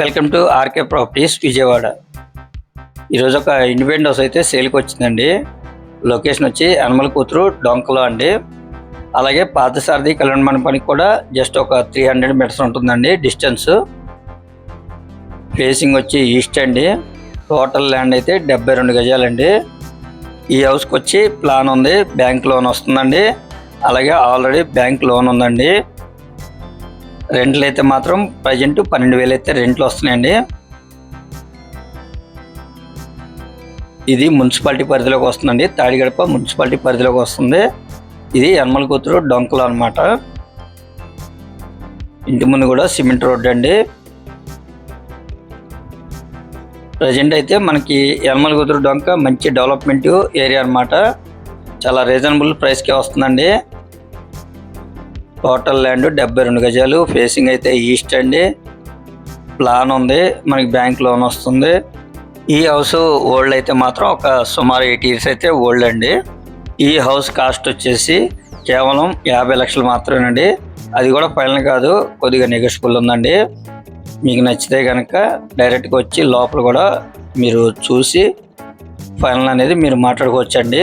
Welcome to RK properties Vijayawada. ఈరోజు ఒక independent house అయితే సేల్కి వచ్చిందండి. లొకేషన్ వచ్చి అనమల కూతురు డొంకలో అండి. అలాగే పాతసారథి కళ్యాణ మండపానికి కూడా జస్ట్ ఒక త్రీ హండ్రెడ్ మీటర్స్ ఉంటుందండి డిస్టెన్స్ ఫేసింగ్ వచ్చి ఈస్ట్ అండి. టోటల్ ల్యాండ్ అయితే డెబ్బై రెండు గజాలండి. ఈ హౌస్కి వచ్చి ప్లాన్ ఉంది బ్యాంక్ లోన్ వస్తుందండి. అలాగే ఆల్రెడీ బ్యాంక్ లోన్ ఉందండి. రెంట్లు అయితే మాత్రం ప్రజెంట్ పన్నెండు వేలు అయితే రెంట్లు వస్తున్నాయండి ఇది మున్సిపాలిటీ పరిధిలోకి వస్తుందండి. తాడిగడప మున్సిపాలిటీ పరిధిలోకి వస్తుంది. ఇది యనమల కూతురు డొంకలు అనమాట ఇంటి ముందు కూడా సిమెంట్ రోడ్డు అండి. ప్రజెంట్ అయితే మనకి యనమల కూతురు డొంక మంచి డెవలప్మెంట్ ఏరియా అన్నమాట. చాలా రీజనబుల్ ప్రైస్కే వస్తుందండి. టోటల్ ల్యాండ్ డెబ్బై రెండు గజాలు. ఫేసింగ్ అయితే ఈస్ట్ అండి. ప్లాన్ ఉంది. మనకి బ్యాంక్ లోన్ వస్తుంది. ఈ హౌస్ ఓల్డ్ అయితే మాత్రం ఒక సుమారు ఎయిట్ ఇయర్స్ అయితే ఓల్డ్ అండి. ఈ హౌస్ కాస్ట్ వచ్చేసి కేవలం యాభై లక్షలు మాత్రమేనండి. అది కూడా ఫైనల్ కాదు. కొద్దిగా నెగోషియబుల్ ఉందండి. మీకు నచ్చితే కనుక డైరెక్ట్గా వచ్చి లోపల కూడా మీరు చూసి ఫైనల్ అనేది మీరు మాట్లాడుకోవచ్చండి.